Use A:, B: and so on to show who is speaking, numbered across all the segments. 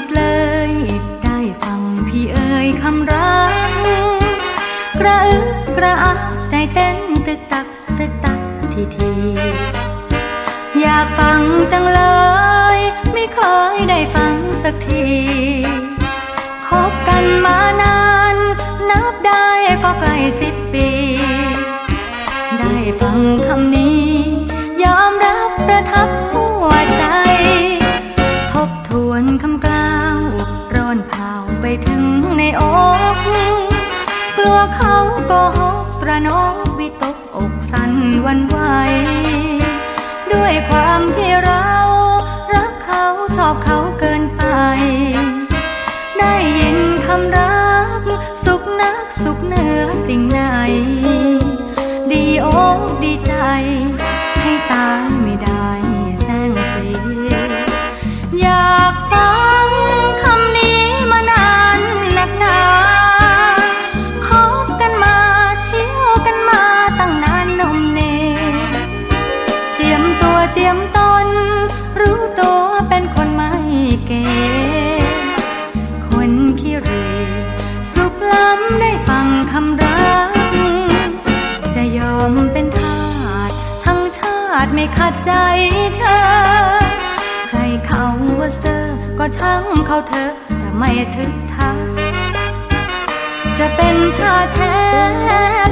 A: ดเลย ได้ฟังพี่เอ่ยคำรักกระอึกกระอักใจเต้นตึกตักตึกตักทีทีอยากฟังจังเลย ไม่เอยได้ฟังสักทีคบกันมานาน นับได้ก็ใกล้สิบปี ได้ฟังคำนี้ เขาก็หกตระนกวิตกอกสั่นวันไหว ด้วยความที่เรา รักเขาชอบเขาเกินไป ได้ยินคำรัก สุขนักสุขนัก เจียมตน รู้ตัวเป็นคนไม่เก๋คนขี้เหรสุขล้ำได้ฟังคำรัก จะยอมเป็นทาสทั้งชาติไม่ขัดใจเธอ ใครเขาว่าเซอร์ก็ช่างเขาเธอจะไม่ทึกทักจะเป็นท่าแท้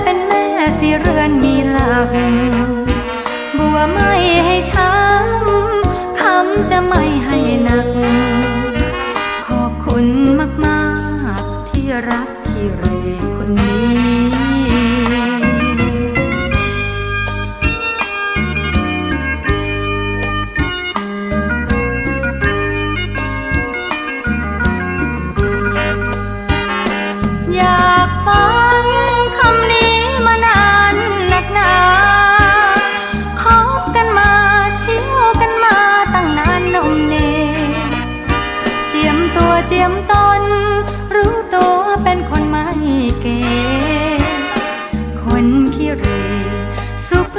A: เป็นแม่สิเรือนมีหลักบัวไม้ จะไม่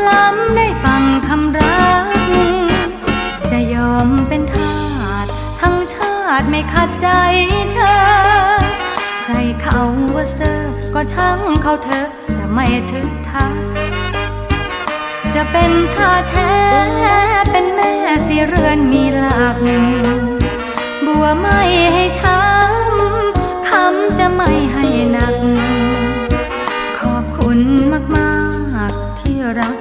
A: ล้ำได้ฟังคำรัก จะยอมเป็นทาสทั้งชาติไม่ขัดใจเธอ ใครเขาว่าเซอร์ก็ช่างเขาเถอจะไม่ทึกทักจะเป็นท่าแท้เป็นแม่สิเรือนมีหลัก บัวไม่ให้ช้ำคำจะไม่ให้หนัก ขอบคุณมาก ๆ ที่รัก